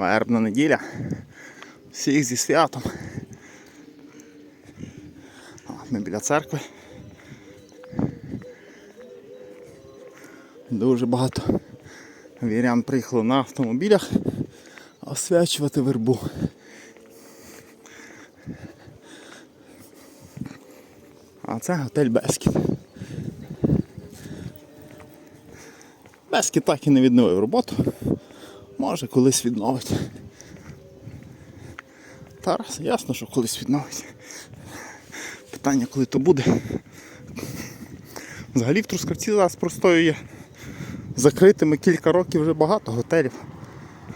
Вербна неділя. Всіх зі святом. Ми біля церкви. Дуже багато вірян приїхало на автомобілях освячувати вербу. А це готель Бескіт. Бескіт так і не відновив роботу. Може колись відновить. Тарас, ясно, що колись відновить. Питання, коли то буде. Взагалі в Трускавці зараз простоює закритими кілька років вже багато готелів.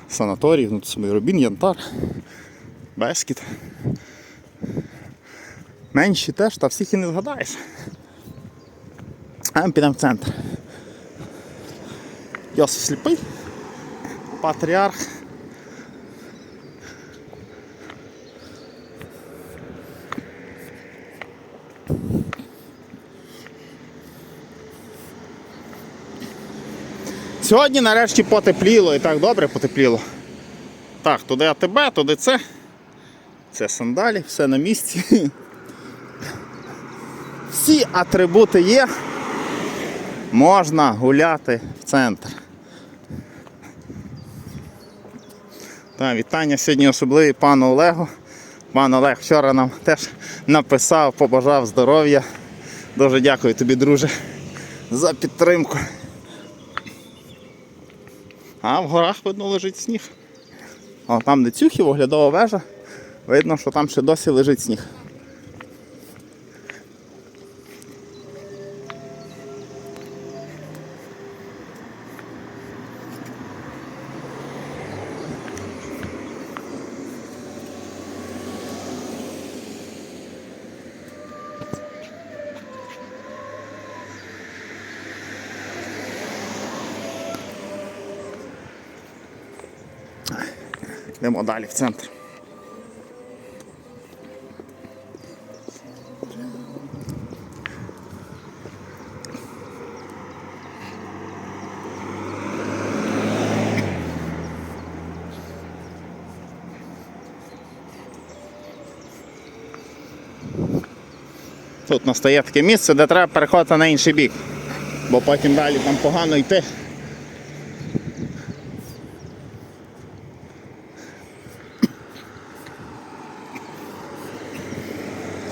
Санаторіїв, ну це Робін, Янтар, Бескіт. Менші теж, та всіх і не згадаєш. А ми підемо в центр. Йосиф сліпий, патріарх. Сьогодні нарешті потепліло і так добре потепліло. Так, туди АТБ, туди це. Це сандалі, все на місці. Всі атрибути є. Можна гуляти в центр. Так, вітання сьогодні особливі пану Олегу. Пан Олег вчора нам теж написав, побажав здоров'я. Дуже дякую тобі, друже, за підтримку. А в горах видно лежить сніг. О, там де Цюхів, оглядова вежа, видно, що там ще досі лежить сніг. Йдемо далі в центр. Тут настає таке місце, де треба переходити на інший бік, бо потім далі там погано йти.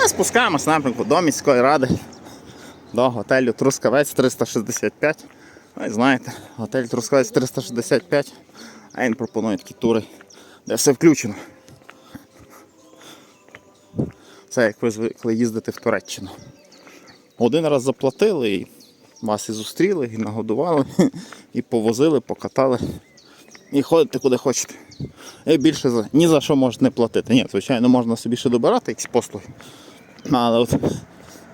Ми спускаємось напрямку до міської ради, до готелю Трускавець 365. Ви знаєте, готель Трускавець 365, а він пропонує такі тури, де все включено. Це як ви звикли їздити в Туреччину. Один раз заплатили і вас і зустріли, і нагодували, і повозили, покатали. І ходите куди хочете. І більше ні за що можете не платити. Ні, звичайно, можна собі ще добирати якісь послуги. Але от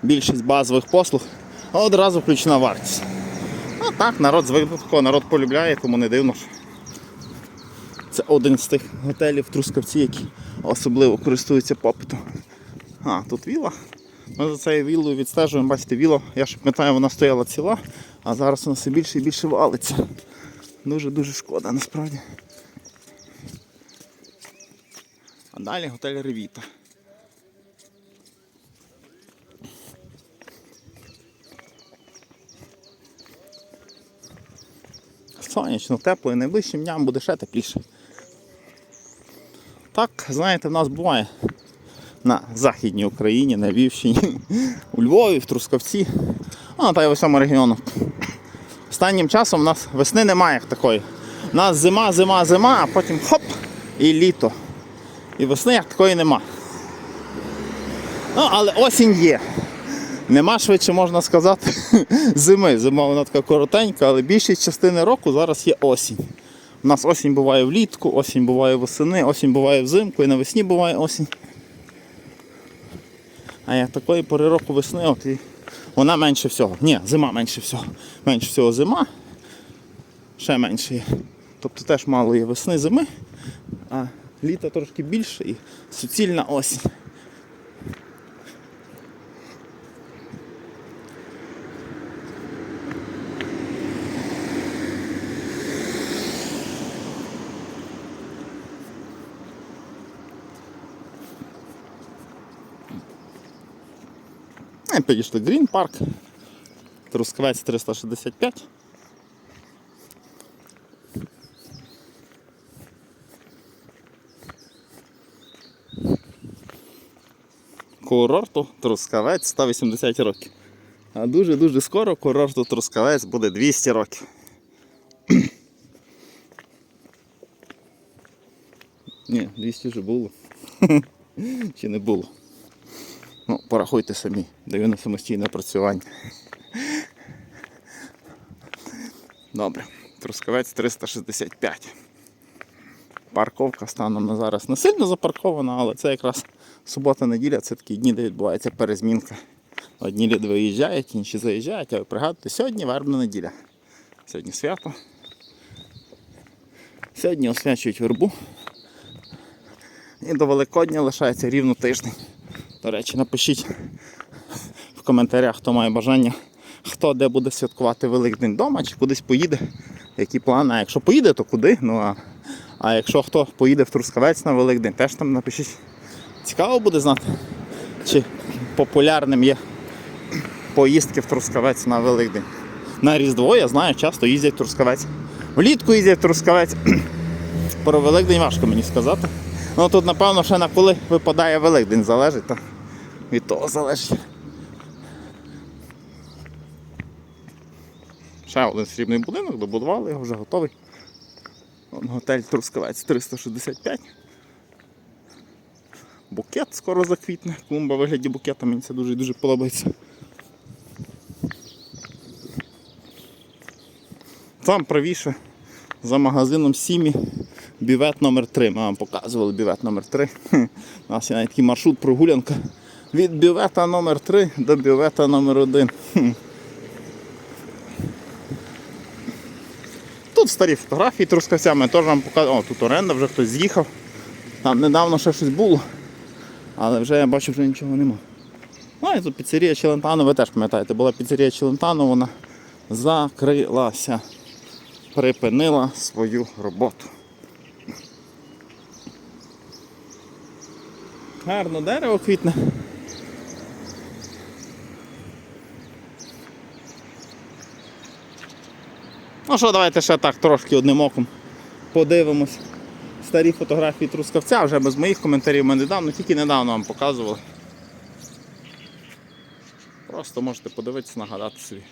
більшість базових послуг одразу включена вартість. А так, народ звик народ полюбляє, тому не дивно. Це один з тих готелів Трускавці, які особливо користуються попитом. А, тут віла. Ми за цією віллою відстежуємо, бачите, віла, я ж пам'ятаю, вона стояла ціла, а зараз вона все більше і більше валиться. Дуже-дуже шкода насправді. А далі готель Ревіта. Сонячно, тепло і найближчим дням буде ще тепліше. Так, знаєте, в нас буває на Західній Україні, на Львівщині, у Львові, в Трускавці, а та й в усьому регіону. Останнім часом у нас весни немає як такої. У нас зима, зима, зима, а потім хоп і літо. І весни як такої нема. Ну, але осінь є. Нема швидше, можна сказати, зими. Зима вона така коротенька, але більшість частини року зараз є осінь. У нас осінь буває влітку, осінь буває восени, осінь буває взимку і навесні буває осінь. А як такої пори року весни, от і вона менше всього. Ні, зима менше всього. Менше всього зима. Ще менше є. Тобто теж мало є весни зими, а літа трошки більше і суцільна осінь. Ми підійшли Green Парк. Трускавець 365. Курорту Трускавець 180 років. А дуже-дуже скоро курорту Трускавець буде 200 років. Ні, 200 вже було. Чи не було? Ну, порахуйте самі, даю на самостійне працювання. Добре, Трускавець 365. Парковка станом на зараз не сильно запаркована, але це якраз субота-неділя, це такі дні, де відбувається перезмінка. Одні люди виїжджають, інші заїжджають, а ви пригадуєте, сьогодні вербна неділя. Сьогодні свято. Сьогодні освячують вербу. І до Великодня лишається рівно тиждень. До речі, напишіть в коментарях, хто має бажання, хто де буде святкувати Великдень вдома чи кудись поїде, які плани. А якщо поїде, то куди? Ну а, а якщо хто поїде в Трускавець на Великдень, теж там напишіть. Цікаво буде знати, чи популярним є поїздки в Трускавець на Великдень. На Різдво, я знаю, часто їздять в Трускавець. Влітку їздять в Трускавець. Про Великдень важко мені сказати. Ну тут, напевно, ще на коли випадає Великдень залежить, то від того залежить. Ще один срібний будинок, добудували його, вже готовий. Вон готель Трускавець 365. Букет скоро заквітне. Клумба в вигляді букета, мені це дуже дуже подобається. Там правіше за магазином Сімі бівет номер 3 Ми вам показували бівет номер 3 У нас є навіть такий маршрут прогулянка від бівета номер 3 до бівета номер 1 Тут старі фотографії трускавцями, теж вам показував. О, тут оренда, вже хтось з'їхав. Там недавно ще щось було, але вже я бачу, вже нічого нема. Ну і тут піцерія Челентано, ви теж пам'ятаєте, була піцерія Челентано, вона закрилася, припинила свою роботу. Гарно дерево квітне. Ну що, давайте ще так трошки одним оком подивимось. Старі фотографії Трускавця, вже без моїх коментарів ми недавно, тільки недавно вам показували. Просто можете подивитися, нагадати собі.